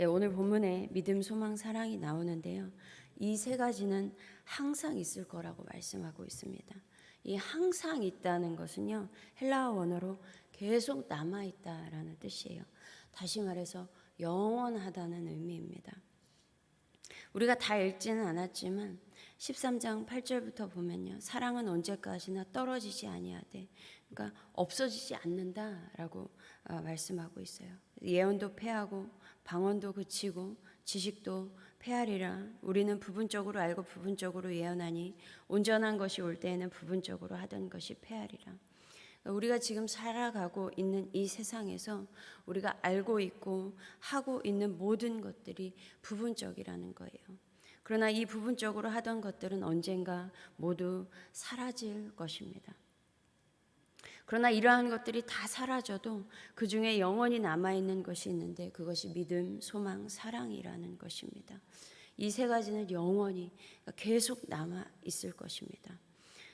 예, 오늘 본문에 믿음, 소망, 사랑이 나오는데요. 이 세 가지는 항상 있을 거라고 말씀하고 있습니다. 이 항상 있다는 것은요. 헬라어 원어로 계속 남아 있다라는 뜻이에요. 다시 말해서 영원하다는 의미입니다. 우리가 다 읽지는 않았지만 13장 8절부터 보면요. 사랑은 언제까지나 떨어지지 아니하되 그러니까 없어지지 않는다라고 어, 말씀하고 있어요. 예언도 패하고 방언도 그치고 지식도 패하리라. 우리는 부분적으로 알고 부분적으로 예언하니 온전한 것이 올 때에는 부분적으로 하던 것이 패하리라. 우리가 지금 살아가고 있는 이 세상에서 우리가 알고 있고 하고 있는 모든 것들이 부분적이라는 거예요. 그러나 이 부분적으로 하던 것들은 언젠가 모두 사라질 것입니다. 그러나 이러한 것들이 다 사라져도 그 중에 영원히 남아있는 것이 있는데 그것이 믿음, 소망, 사랑이라는 것입니다. 이 세 가지는 영원히 계속 남아 있을 것입니다.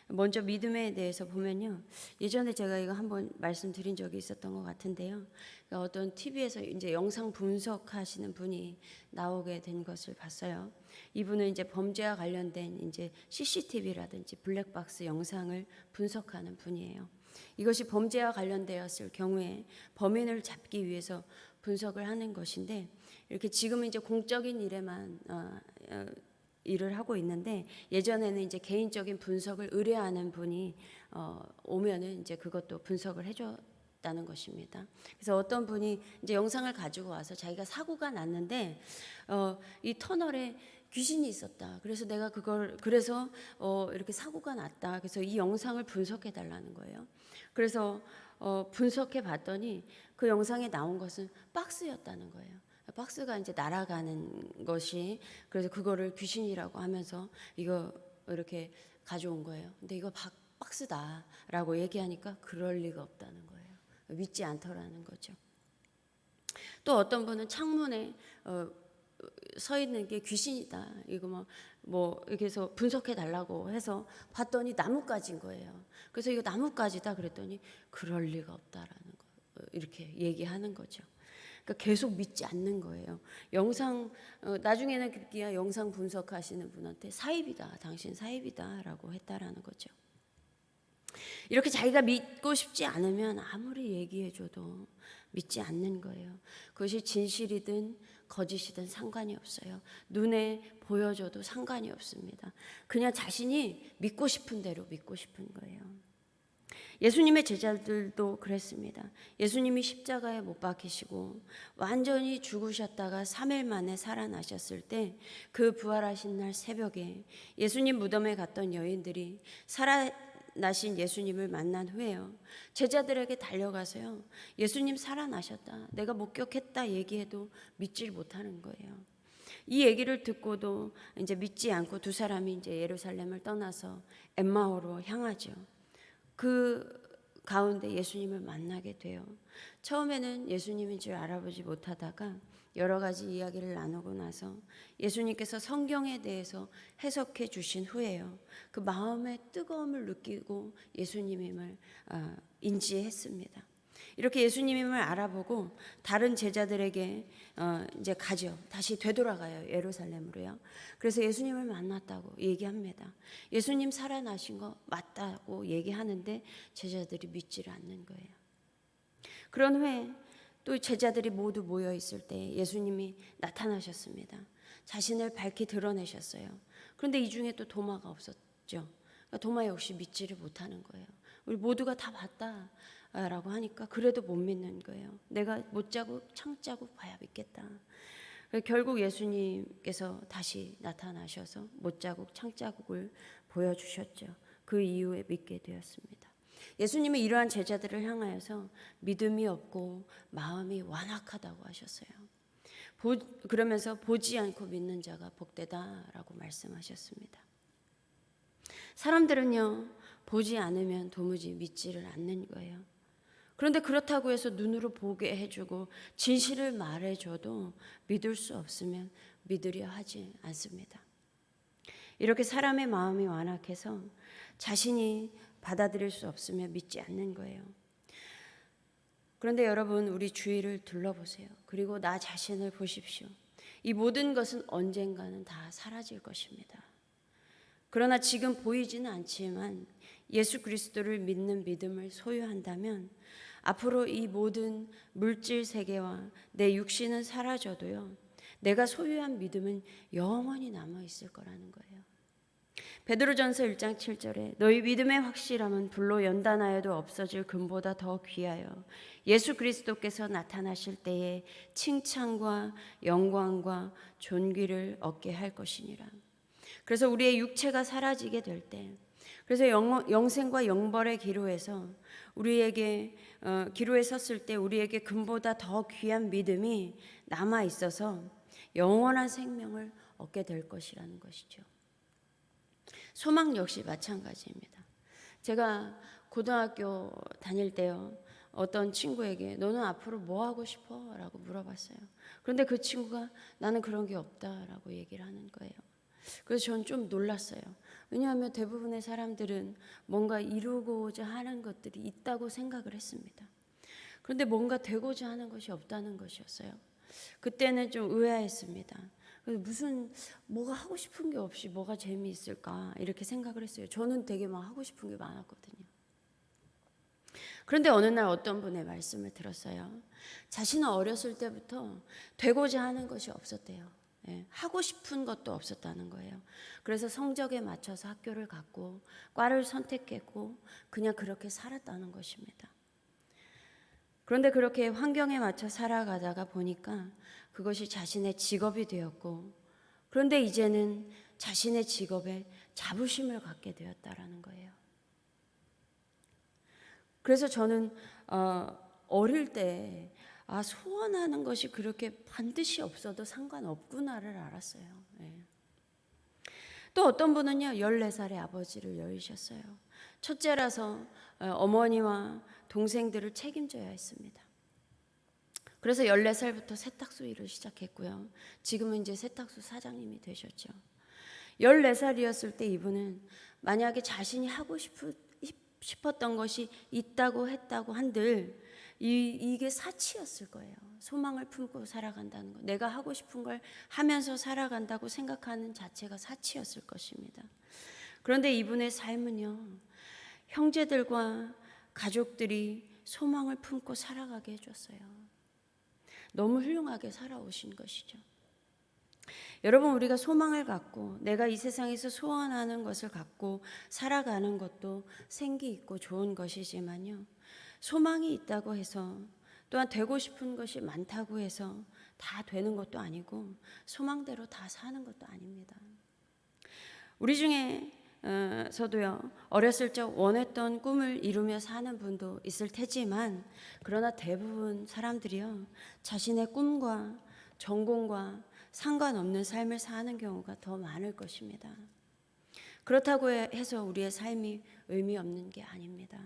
먼저 믿음에 대해서 보면요. 예전에 제가 이거 한번 말씀드린 적이 있었던 것 같은데요. 그러니까 어떤 TV에서 이제 영상 분석하시는 분이 나오게 된 것을 봤어요. 이분은 이제 범죄와 관련된 이제 CCTV라든지 블랙박스 영상을 분석하는 분이에요. 이것이 범죄와 관련되었을 경우에 범인을 잡기 위해서 분석을 하는 것인데 이렇게 지금은 이제 공적인 일에만 어, 어, 일을 하고 있는데 예전에는 이제 개인적인 분석을 의뢰하는 분이 어, 오면은 이제 그것도 분석을 해줬다는 것입니다. 그래서 어떤 분이 이제 영상을 가지고 와서 자기가 사고가 났는데 어, 이 터널에 귀신이 있었다. 그래서 내가 그걸 그래서 어, 이렇게 사고가 났다. 그래서 이 영상을 분석해 달라는 거예요. 그래서 어, 분석해 봤더니 그 영상에 나온 것은 박스였다는 거예요. 박스가 이제 날아가는 것이 그래서 그거를 귀신이라고 하면서 이거 이렇게 가져온 거예요. 근데 이거 박, 박스다라고 얘기하니까 그럴 리가 없다는 거예요. 믿지 않더라는 거죠. 또 어떤 분은 창문에 어, 서 있는 게 귀신이다. 이거 뭐, 뭐, 이렇게 해서 분석해 달라고 해서 봤더니 나뭇가지인 거예요. 그래서 이거 나뭇가지다 그랬더니 그럴 리가 없다라는 거. 이렇게 얘기하는 거죠. 그러니까 계속 믿지 않는 거예요. 영상 어, 나중에는 그기야 영상 분석하시는 분한테 사입이다, 당신 사입이다 라고 했다라는 거죠. 이렇게 자기가 믿고 싶지 않으면 아무리 얘기해줘도 믿지 않는 거예요. 그것이 진실이든 거짓이든 상관이 없어요. 눈에 보여줘도 상관이 없습니다. 그냥 자신이 믿고 싶은 대로 믿고 싶은 거예요. 예수님의 제자들도 그랬습니다. 예수님이 십자가에 못 박히시고 완전히 죽으셨다가 3일 만에 살아나셨을 때 그 부활하신 날 새벽에 예수님 무덤에 갔던 여인들이 살아 나신 예수님을 만난 후에요. 제자들에게 달려가서요. 예수님 살아나셨다. 내가 목격했다 얘기해도 믿질 못하는 거예요. 이 얘기를 듣고도 이제 믿지 않고 두 사람이 이제 예루살렘을 떠나서 엠마오로 향하죠. 그 가운데 예수님을 만나게 돼요. 처음에는 예수님인 줄 알아보지 못하다가 여러 가지 이야기를 나누고 나서 예수님께서 성경에 대해서 해석해 주신 후에요. 그 마음의 뜨거움을 느끼고 예수님임을 어, 인지했습니다. 이렇게 예수님임을 알아보고 다른 제자들에게 어 이제 가죠. 다시 되돌아가요. 예루살렘으로요. 그래서 예수님을 만났다고 얘기합니다. 예수님 살아나신 거 맞다고 얘기하는데 제자들이 믿지를 않는 거예요. 그런 후에 또 제자들이 모두 모여 있을 때 예수님이 나타나셨습니다. 자신을 밝히 드러내셨어요. 그런데 이 중에 또 도마가 없었죠. 그러니까 도마 역시 믿지를 못하는 거예요. 우리 모두가 다 봤다. 라고 하니까 그래도 못 믿는 거예요. 내가 못자국 창자국 봐야 믿겠다. 결국 예수님께서 다시 나타나셔서 못자국 창자국을 보여주셨죠. 그 이후에 믿게 되었습니다. 예수님이 이러한 제자들을 향하여서 믿음이 없고 마음이 완악하다고 하셨어요. 보, 그러면서 보지 않고 믿는 자가 복되다라고 말씀하셨습니다. 사람들은요, 보지 않으면 도무지 믿지를 않는 거예요. 그런데 그렇다고 해서 눈으로 보게 해주고 진실을 말해줘도 믿을 수 없으면 믿으려 하지 않습니다. 이렇게 사람의 마음이 완악해서 자신이 받아들일 수 없으면 믿지 않는 거예요. 그런데 여러분 우리 주위를 둘러보세요. 그리고 나 자신을 보십시오. 이 모든 것은 언젠가는 다 사라질 것입니다. 그러나 지금 보이지는 않지만 예수 그리스도를 믿는 믿음을 소유한다면 앞으로 이 모든 물질 세계와 내 육신은 사라져도요. 내가 소유한 믿음은 영원히 남아 있을 거라는 거예요. 베드로전서 1장 7절에 너희 믿음의 확실함은 불로 연단하여도 없어질 금보다 더 귀하여 예수 그리스도께서 나타나실 때에 칭찬과 영광과 존귀를 얻게 할 것이니라. 그래서 우리의 육체가 사라지게 될 때, 그래서 영, 영생과 영벌의 기로에서 우리에게 어, 기로에 섰을 때 우리에게 금보다 더 귀한 믿음이 남아 있어서 영원한 생명을 얻게 될 것이라는 것이죠. 소망 역시 마찬가지입니다. 제가 고등학교 다닐 때요. 어떤 친구에게 너는 앞으로 뭐 하고 싶어? 라고 물어봤어요. 그런데 그 친구가 나는 그런 게 없다라고 얘기를 하는 거예요. 그래서 저는 좀 놀랐어요. 왜냐하면 대부분의 사람들은 뭔가 이루고자 하는 것들이 있다고 생각을 했습니다. 그런데 뭔가 되고자 하는 것이 없다는 것이었어요. 그때는 좀 의아했습니다. 무슨 뭐가 하고 싶은 게 없이 뭐가 재미있을까 이렇게 생각을 했어요. 저는 되게 막 하고 싶은 게 많았거든요. 그런데 어느 날 어떤 분의 말씀을 들었어요. 자신은 어렸을 때부터 되고자 하는 것이 없었대요. 예, 하고 싶은 것도 없었다는 거예요. 그래서 성적에 맞춰서 학교를 갔고 과를 선택했고 그냥 그렇게 살았다는 것입니다. 그런데 그렇게 환경에 맞춰 살아가다가 보니까 그것이 자신의 직업이 되었고 그런데 이제는 자신의 직업에 자부심을 갖게 되었다라는 거예요. 그래서 저는 어, 어릴 때 아, 소원하는 것이 그렇게 반드시 없어도 상관없구나를 알았어요. 예. 또 어떤 분은요, 14살에 아버지를 여의셨어요. 첫째라서 어, 어머니와 동생들을 책임져야 했습니다. 그래서 14살부터 세탁소 일을 시작했고요. 지금은 이제 세탁소 사장님이 되셨죠. 14살이었을 때 이분은 만약에 자신이 하고 싶었던 것이 있다고 했다고 한들 이, 이게 사치였을 거예요. 소망을 품고 살아간다는 거. 내가 하고 싶은 걸 하면서 살아간다고 생각하는 자체가 사치였을 것입니다. 그런데 이분의 삶은요, 형제들과 가족들이 소망을 품고 살아가게 해줬어요. 너무 훌륭하게 살아오신 것이죠. 여러분, 우리가 소망을 갖고 내가 이 세상에서 소원하는 것을 갖고 살아가는 것도 생기 있고 좋은 것이지만요. 소망이 있다고 해서 또한 되고 싶은 것이 많다고 해서 다 되는 것도 아니고 소망대로 다 사는 것도 아닙니다. 우리 중에 서도요 어렸을 적 원했던 꿈을 이루며 사는 분도 있을 테지만 그러나 대부분 사람들이요 자신의 꿈과 전공과 상관없는 삶을 사는 경우가 더 많을 것입니다. 그렇다고 해서 우리의 삶이 의미 없는 게 아닙니다.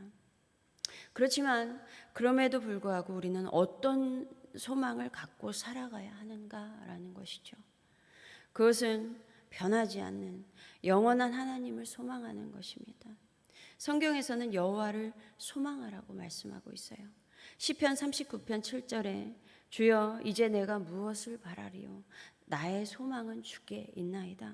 그렇지만 그럼에도 불구하고 우리는 어떤 소망을 갖고 살아가야 하는가라는 것이죠. 그것은 변하지 않는 영원한 하나님을 소망하는 것입니다. 성경에서는 여호와를 소망하라고 말씀하고 있어요. 시편 39편 7절에 주여 이제 내가 무엇을 바라리요 나의 소망은 주께 있나이다.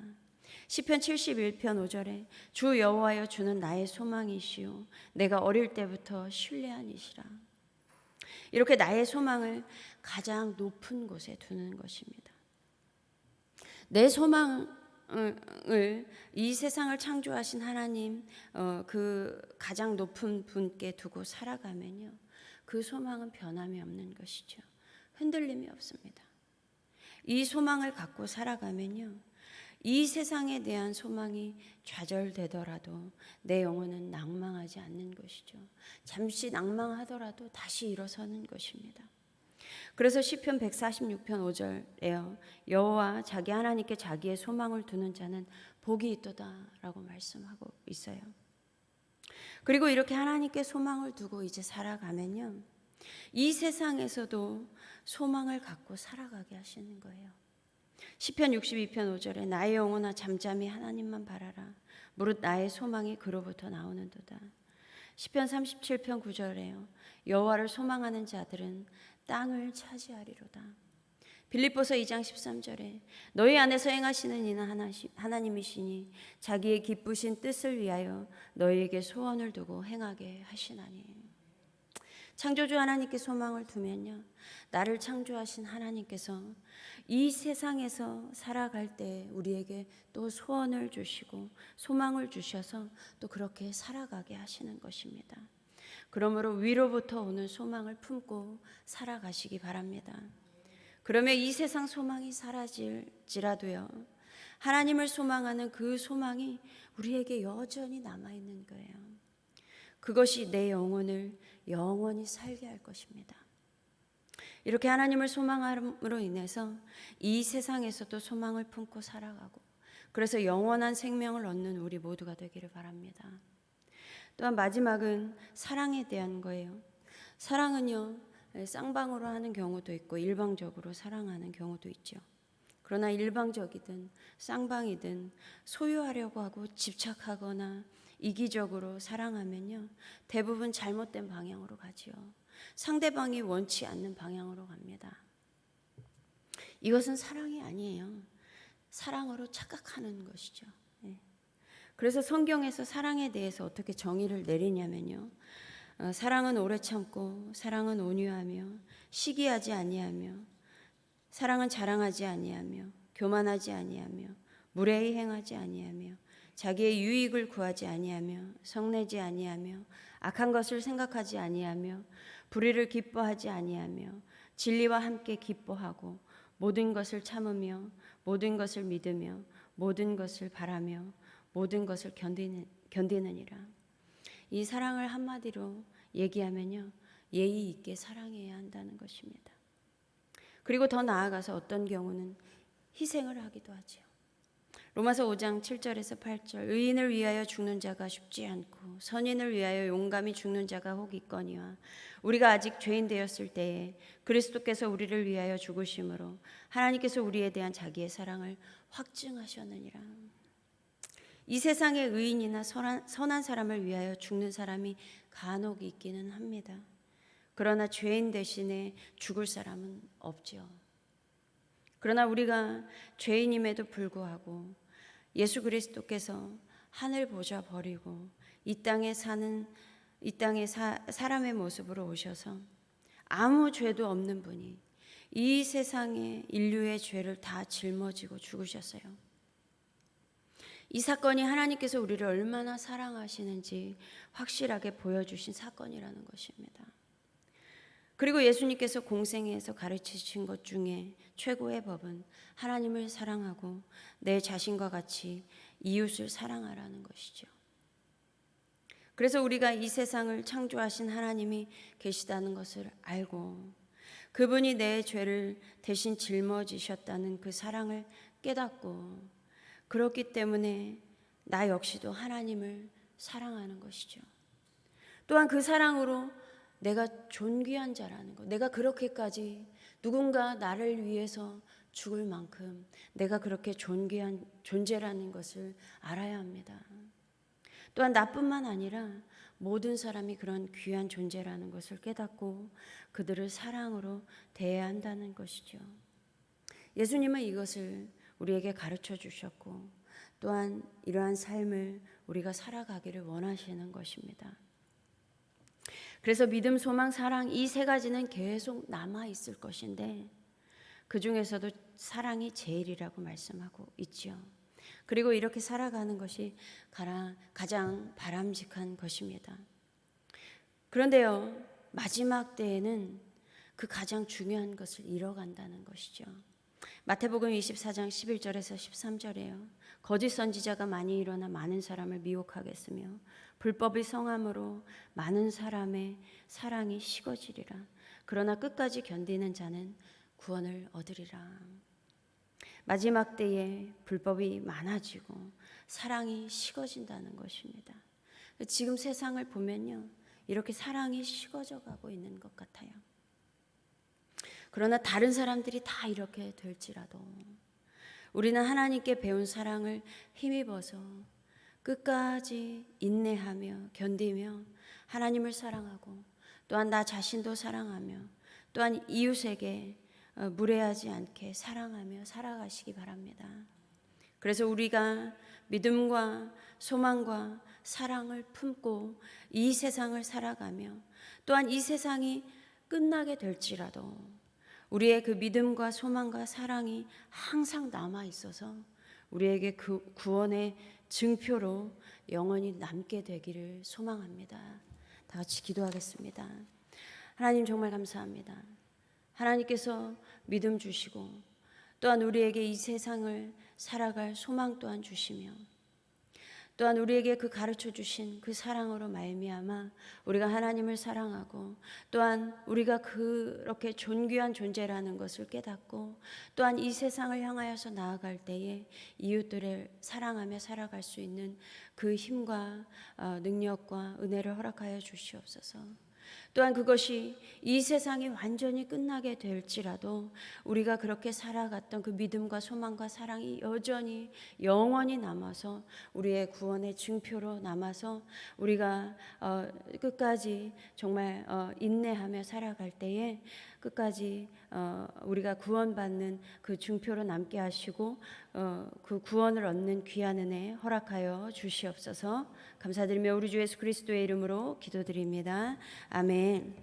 시편 71편 5절에 주 여호와여 주는 나의 소망이시요 내가 어릴 때부터 신뢰한 이시라. 이렇게 나의 소망을 가장 높은 곳에 두는 것입니다. 내 소망 을이 세상을 창조하신 하나님 어, 그 가장 높은 분께 두고 살아가면요. 그 소망은 변함이 없는 것이죠. 흔들림이 없습니다. 이 소망을 갖고 살아가면요. 이 세상에 대한 소망이 좌절되더라도 내 영혼은 낭망하지 않는 것이죠. 잠시 낭망하더라도 다시 일어서는 것입니다. 그래서 시편 146편 5절에요. 여호와 자기 하나님께 자기의 소망을 두는 자는 복이 있도다라고 말씀하고 있어요. 그리고 이렇게 하나님께 소망을 두고 이제 살아가면요. 이 세상에서도 소망을 갖고 살아가게 하시는 거예요. 시편 62편 5절에 나의 영혼아 잠잠히 하나님만 바라라. 무릇 나의 소망이 그로부터 나오는도다. 시편 37편 9절에요. 여호와를 소망하는 자들은 땅을 차지하리로다. 빌립보서 2장 13절에 너희 안에서 행하시는 이는 하나님이시니 자기의 기쁘신 뜻을 위하여 너희에게 소원을 두고 행하게 하시나니. 창조주 하나님께 소망을 두면요. 나를 창조하신 하나님께서 이 세상에서 살아갈 때 우리에게 또 소원을 주시고 소망을 주셔서 또 그렇게 살아가게 하시는 것입니다. 그러므로 위로부터 오는 소망을 품고 살아가시기 바랍니다. 그러면 이 세상 소망이 사라질지라도요. 하나님을 소망하는 그 소망이 우리에게 여전히 남아 있는 거예요. 그것이 내 영혼을 영원히 살게 할 것입니다. 이렇게 하나님을 소망함으로 인해서 이 세상에서도 소망을 품고 살아가고 그래서 영원한 생명을 얻는 우리 모두가 되기를 바랍니다. 또한 마지막은 사랑에 대한 거예요. 사랑은요, 쌍방으로 하는 경우도 있고 일방적으로 사랑하는 경우도 있죠. 그러나 일방적이든 쌍방이든 소유하려고 하고 집착하거나 이기적으로 사랑하면요. 대부분 잘못된 방향으로 가지요. 상대방이 원치 않는 방향으로 갑니다. 이것은 사랑이 아니에요. 사랑으로 착각하는 것이죠. 예. 그래서 성경에서 사랑에 대해서 어떻게 정의를 내리냐면요. 어, 사랑은 오래 참고 사랑은 온유하며 시기하지 아니하며 사랑은 자랑하지 아니하며 교만하지 아니하며 무례히 행하지 아니하며 자기의 유익을 구하지 아니하며 성내지 아니하며 악한 것을 생각하지 아니하며 불의를 기뻐하지 아니하며 진리와 함께 기뻐하고 모든 것을 참으며 모든 것을 믿으며 모든 것을 바라며 모든 것을 견디는 견디느니라. 이 사랑을 한마디로 얘기하면요. 예의 있게 사랑해야 한다는 것입니다. 그리고 더 나아가서 어떤 경우는 희생을 하기도 하지요. 로마서 5장 7절에서 8절 의인을 위하여 죽는 자가 쉽지 않고 선인을 위하여 용감히 죽는 자가 혹 있거니와 우리가 아직 죄인 되었을 때에 그리스도께서 우리를 위하여 죽으심으로 하나님께서 우리에 대한 자기의 사랑을 확증하셨느니라. 이 세상의 의인이나 선한, 사람을 위하여 죽는 사람이 간혹 있기는 합니다. 그러나 죄인 대신에 죽을 사람은 없죠. 그러나 우리가 죄인임에도 불구하고 예수 그리스도께서 하늘 보좌 버리고 이 땅에 사는 이 땅에 사, 사람의 모습으로 오셔서 아무 죄도 없는 분이 이 세상의 인류의 죄를 다 짊어지고 죽으셨어요. 이 사건이 하나님께서 우리를 얼마나 사랑하시는지 확실하게 보여주신 사건이라는 것입니다. 그리고 예수님께서 공생에서 가르치신 것 중에 최고의 법은 하나님을 사랑하고 내 자신과 같이 이웃을 사랑하라는 것이죠. 그래서 우리가 이 세상을 창조하신 하나님이 계시다는 것을 알고 그분이 내 죄를 대신 짊어지셨다는 그 사랑을 깨닫고 그렇기 때문에 나 역시도 하나님을 사랑하는 것이죠. 또한 그 사랑으로 내가 존귀한 자라는 것, 내가 그렇게까지 누군가 나를 위해서 죽을 만큼 내가 그렇게 존귀한 존재라는 것을 알아야 합니다. 또한 나뿐만 아니라 모든 사람이 그런 귀한 존재라는 것을 깨닫고 그들을 사랑으로 대해야 한다는 것이죠. 예수님은 이것을 우리에게 가르쳐 주셨고 또한 이러한 삶을 우리가 살아가기를 원하시는 것입니다. 그래서 믿음, 소망, 사랑 이 세 가지는 계속 남아 있을 것인데 그 중에서도 사랑이 제일이라고 말씀하고 있지요. 그리고 이렇게 살아가는 것이 가장 바람직한 것입니다. 그런데요, 마지막 때에는 그 가장 중요한 것을 잃어간다는 것이죠. 마태복음 24장 11절에서 13절에요. 거짓 선지자가 많이 일어나 많은 사람을 미혹하겠으며 불법의 성함으로 많은 사람의 사랑이 식어지리라. 그러나 끝까지 견디는 자는 구원을 얻으리라. 마지막 때에 불법이 많아지고 사랑이 식어진다는 것입니다. 지금 세상을 보면요. 이렇게 사랑이 식어져 가고 있는 것 같아요. 그러나 다른 사람들이 다 이렇게 될지라도 우리는 하나님께 배운 사랑을 힘입어서 끝까지 인내하며 견디며 하나님을 사랑하고 또한 나 자신도 사랑하며 또한 이웃에게 어, 무례하지 않게 사랑하며 살아가시기 바랍니다. 그래서 우리가 믿음과 소망과 사랑을 품고 이 세상을 살아가며 또한 이 세상이 끝나게 될지라도 우리의 그 믿음과 소망과 사랑이 항상 남아 있어서 우리에게 그 구원의 증표로 영원히 남게 되기를 소망합니다. 다 같이 기도하겠습니다. 하나님 정말 감사합니다. 하나님께서 믿음 주시고 또한 우리에게 이 세상을 살아갈 소망 또한 주시며 또한 우리에게 그 가르쳐 주신 그 사랑으로 말미암아 우리가 하나님을 사랑하고 또한 우리가 그렇게 존귀한 존재라는 것을 깨닫고 또한 이 세상을 향하여서 나아갈 때에 이웃들을 사랑하며 살아갈 수 있는 그 힘과 어, 능력과 은혜를 허락하여 주시옵소서. 또한 그것이 이 세상이 완전히 끝나게 될지라도 우리가 그렇게 살아갔던 그 믿음과 소망과 사랑이 여전히 영원히 남아서 우리의 구원의 증표로 남아서 우리가 어, 끝까지 정말 어, 인내하며 살아갈 때에 끝까지 어, 우리가 구원받는 그 증표로 남게 하시고 어, 그 구원을 얻는 귀한 은혜 허락하여 주시옵소서. 감사드리며 우리 주 예수 그리스도의 이름으로 기도드립니다 아멘.